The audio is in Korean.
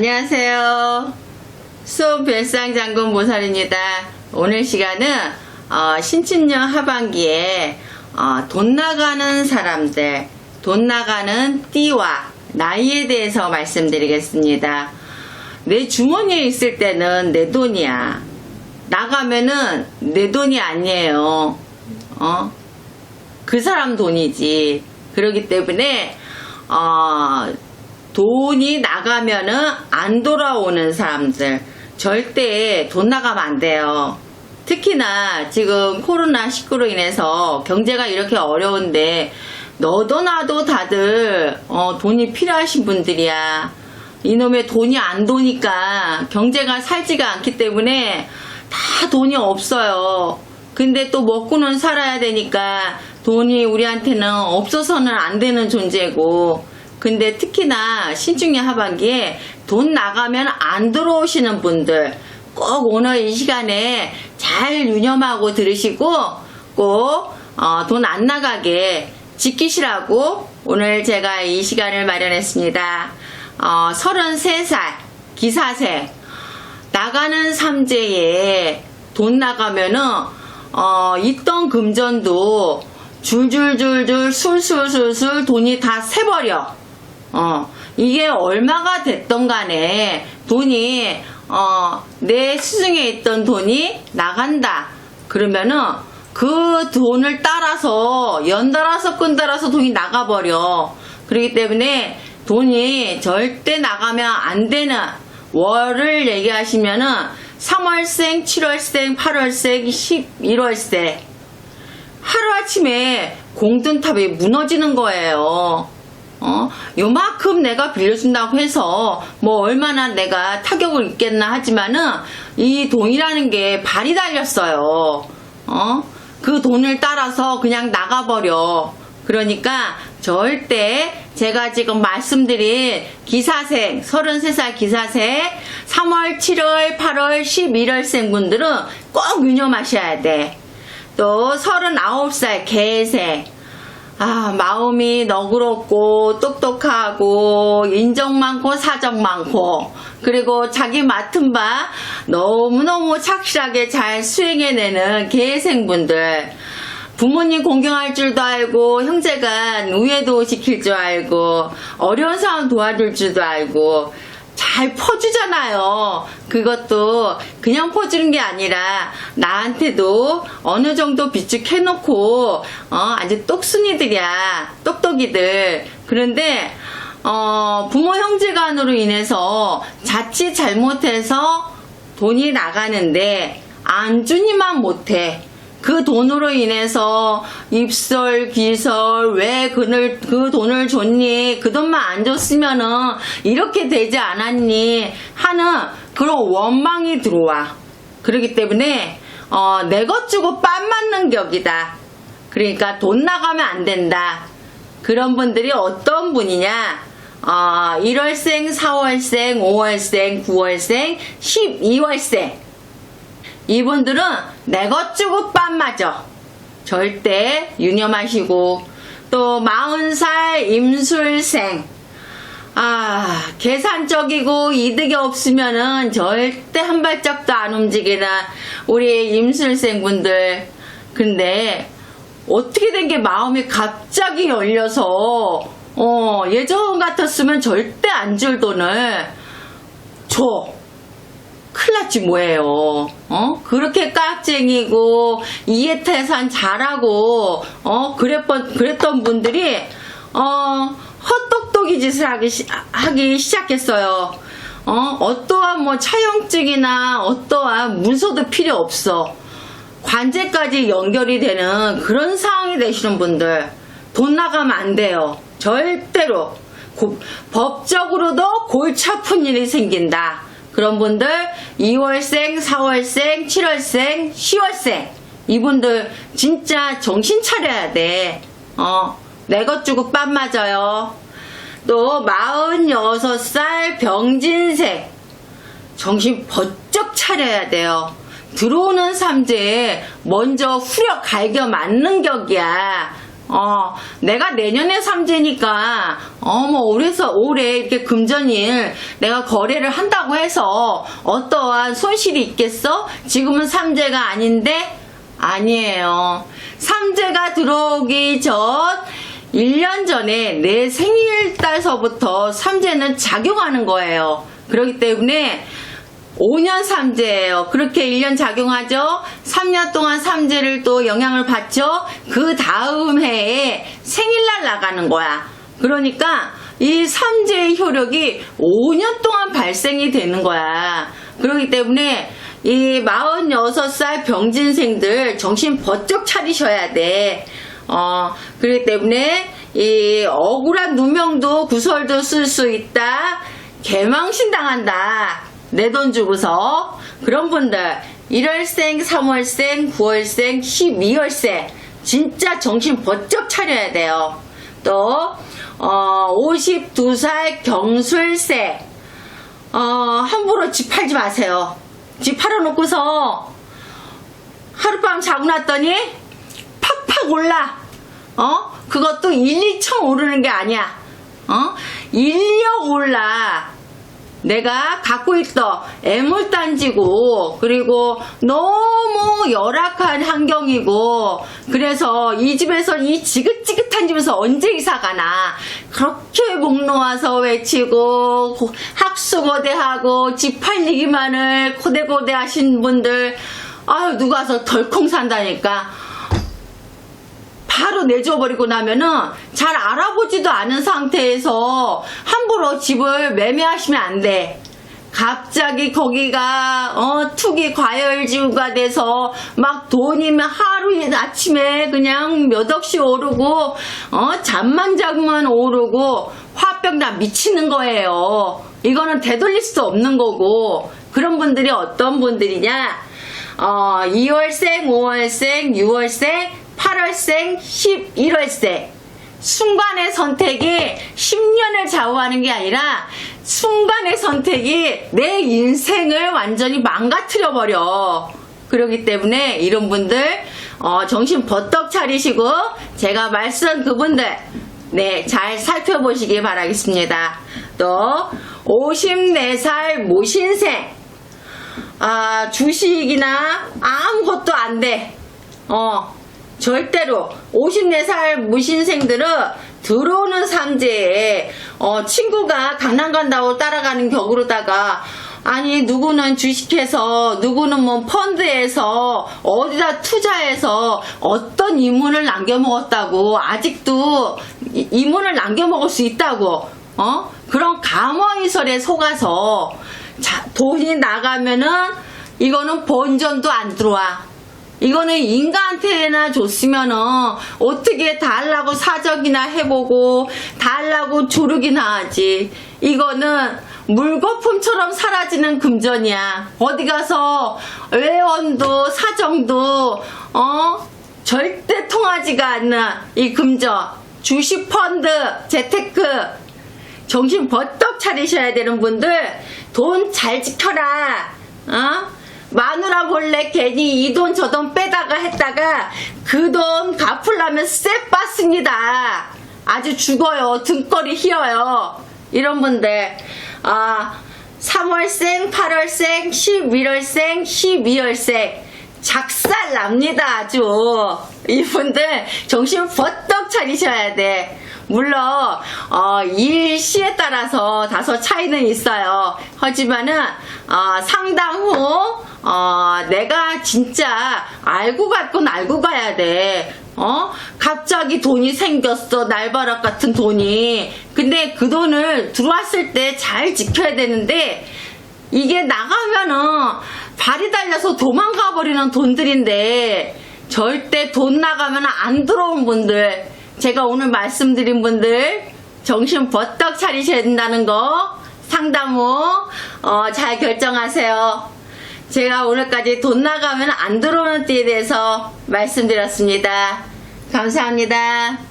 안녕하세요. 수업 별상장군 모살입니다. 오늘 시간은 어, 신춘년 하반기에 어, 돈 나가는 사람들, 돈 나가는 띠와 나이에 대해서 말씀드리겠습니다. 내 주머니에 있을 때는 내 돈이야. 나가면은 내 돈이 아니에요. 어? 그 사람 돈이지. 그러기 때문에 어, 돈이 나가면은 안 돌아오는 사람들 절대 돈 나가면 안 돼요. 특히나 지금 코로나19로 인해서 경제가 이렇게 어려운데 너도 나도 다들 어, 돈이 필요하신 분들이야. 이놈의 돈이 안 도니까 경제가 살지가 않기 때문에 다 돈이 없어요. 근데 또 먹고는 살아야 되니까 돈이 우리한테는 없어서는 안 되는 존재고 근데 특히나 신중년 하반기에 돈 나가면 안 들어오시는 분들 꼭 오늘 이 시간에 잘 유념하고 들으시고 꼭 어, 돈안 나가게 지키시라고 오늘 제가 이 시간을 마련했습니다. 어, 33살 기사생 나가는 삼재에 돈 나가면은 어, 있던 금전도 줄줄줄줄 술술술술 돈이 다 새버려. 어, 이게 얼마가 됐던 간에 돈이 어, 내 수중에 있던 돈이 나간다. 그러면은 그 돈을 따라서 연달아서 끈달아서 돈이 나가버려. 그렇기 때문에 돈이 절대 나가면 안 되는 월을 얘기하시면은 3월생, 7월생, 8월생, 11월생 하루아침에 공든탑이 무너지는 거예요. 어, 요만큼 내가 빌려준다고 해서 뭐 얼마나 내가 타격을 입겠나 하지만은 이 돈이라는 게 발이 달렸어요. 어, 그 돈을 따라서 그냥 나가버려. 그러니까 절대 제가 지금 말씀드린 기사생, 33살 기사생, 3월, 7월, 8월, 11월생 분들은 꼭 유념하셔야 돼. 또 39살 개생, 아, 마음이 너그럽고 똑똑하고 인정 많고 사정 많고 그리고 자기 맡은 바 너무너무 착실하게 잘 수행해내는 개생분들. 부모님 공경할 줄도 알고 형제간 우애도 지킬 줄 알고 어려운 사람 도와줄 줄도 알고 잘 퍼주잖아요. 그것도 그냥 퍼주는 게 아니라 나한테도 어느 정도 비축해놓고 어, 아주 똑순이들이야. 똑똑이들. 그런데 어, 부모 형제간으로 인해서 자칫 잘못해서 돈이 나가는데 안 주니만 못해. 그 돈으로 인해서 입설, 기설, 왜 그늘, 그 돈을 줬니? 그 돈만 안 줬으면은 이렇게 되지 않았니? 하는 그런 원망이 들어와. 그렇기 때문에, 어, 내 것 주고 빤 맞는 격이다. 그러니까 돈 나가면 안 된다. 그런 분들이 어떤 분이냐? 어, 1월생, 4월생, 5월생, 9월생, 12월생. 이분들은 내것 주고 빤 맞아. 절대 유념하시고 또 40살 임술생 아 계산적이고 이득이 없으면은 절대 한 발짝도 안 움직이나 우리 임술생 분들 근데 어떻게 된 게 마음이 갑자기 열려서 어 예전 같았으면 절대 안 줄 돈을 줘 큰일 났지 뭐예요. 어? 그렇게 깍쟁이고 이해태산 잘하고 어 그랬던 그랬던 분들이 어 헛똑똑이 짓을 하기 시, 하기 시작했어요. 어 어떠한 뭐 차용증이나 어떠한 문서도 필요 없어. 관제까지 연결이 되는 그런 상황이 되시는 분들 돈 나가면 안 돼요. 절대로 고- 법적으로도 골치 아픈 일이 생긴다. 그런 분들 2월생, 4월생, 7월생, 10월생 이분들 진짜 정신 차려야 돼. 어, 내것 주고 빤 맞아요. 또 46살 병진생 정신 번쩍 차려야 돼요. 들어오는 삼재에 먼저 후려 갈겨 맞는 격이야. 어, 내가 내년에 삼재니까, 어, 뭐, 올해서, 올해 이렇게 금전일 내가 거래를 한다고 해서 어떠한 손실이 있겠어? 지금은 삼재가 아닌데? 아니에요. 삼재가 들어오기 전 1년 전에 내 생일달서부터 삼재는 작용하는 거예요. 그렇기 때문에 5년 삼재예요. 그렇게 1년 작용하죠. 3년 동안 삼재를 또 영향을 받죠. 그 다음 해에 생일날 나가는 거야. 그러니까 이 삼재의 효력이 5년 동안 발생이 되는 거야. 그렇기 때문에 이 46살 병진생들 정신 번쩍 차리셔야 돼. 어, 그렇기 때문에 이 억울한 누명도 구설도 쓸 수 있다. 개망신 당한다. 내 돈 주고서 그런 분들 1월생, 3월생, 9월생, 12월생 진짜 정신 번쩍 차려야 돼요. 또 어, 52살 경술생 어, 함부로 집 팔지 마세요. 집 팔아놓고서 하룻밤 자고 났더니 팍팍 올라. 어? 그것도 1, 2천 오르는 게 아니야. 어? 1력 올라. 내가 갖고 있던 애물단지고. 그리고 너무 열악한 환경이고. 그래서 이 집에서 이 지긋지긋한 집에서 언제 이사 가나. 그렇게 목 놓아서 외치고 고- 학수고대하고 집 팔리기만을 고대고대 하신 분들 아유 누가 와서 덜컹 산다니까 바로 내줘버리고 나면은 잘 알아보지도 않은 상태에서 함부로 집을 매매하시면 안 돼. 갑자기 거기가 어 투기 과열지구가 돼서 막 돈이면 하루에 아침에 그냥 몇 억씩 오르고 어 잠만 자면 오르고 화병 다 미치는 거예요. 이거는 되돌릴 수 없는 거고 그런 분들이 어떤 분들이냐? 어 2월생, 5월생, 6월생, 8월생, 11월생. 순간의 선택이 10년을 좌우하는 게 아니라 순간의 선택이 내 인생을 완전히 망가뜨려 버려. 그렇기 때문에 이런 분들 어, 정신 버떡 차리시고 제가 말씀 그분들 네, 잘 살펴보시기 바라겠습니다. 또 54살 모신생 아, 주식이나 아무것도 안 돼. 어, 절대로 54살 무신생들은 들어오는 삼재에 어, 친구가 강남 간다고 따라가는 격으로다가 아니 누구는 주식해서 누구는 뭐 펀드에서 어디다 투자해서 어떤 이문을 남겨먹었다고 아직도 이- 이문을 남겨먹을 수 있다고 어? 그런 감화이설에 속아서 자, 돈이 나가면은 이거는 본전도 안 들어와 이거는 인간한테나 줬으면은 어떻게 달라고 사적이나 해보고 달라고 조르기나 하지. 이거는 물거품처럼 사라지는 금전이야. 어디 가서 외원도 사정도 어 절대 통하지가 않는 이 금전. 주식 펀드, 재테크 정신 버떡 차리셔야 되는 분들 돈 잘 지켜라. 어? 마누라 몰래 괜히 이 돈 저 돈 빼다가 했다가 그 돈 갚으려면 쎄 빠습니다. 아주 죽어요. 등골이 휘어요. 이런 분들 아 3월생, 8월생, 11월생, 12월생 작살 납니다 아주 이분들 정신 버떡 차리셔야 돼 물론 어, 일시에 따라서 다소 차이는 있어요 하지만은 어, 상당 후 어, 내가 진짜 알고 갈 건 알고 가야 돼 어? 갑자기 돈이 생겼어 날바락 같은 돈이 근데 그 돈을 들어왔을 때 잘 지켜야 되는데 이게 나가면은 발이 달려서 도망가 버리는 돈들인데 절대 돈 나가면 안 들어온 분들 제가 오늘 말씀드린 분들 정신 버떡 차리셔야 된다는 거 상담 후 어, 잘 결정하세요. 제가 오늘까지 돈 나가면 안 들어오는 띠에 대해서 말씀드렸습니다. 감사합니다.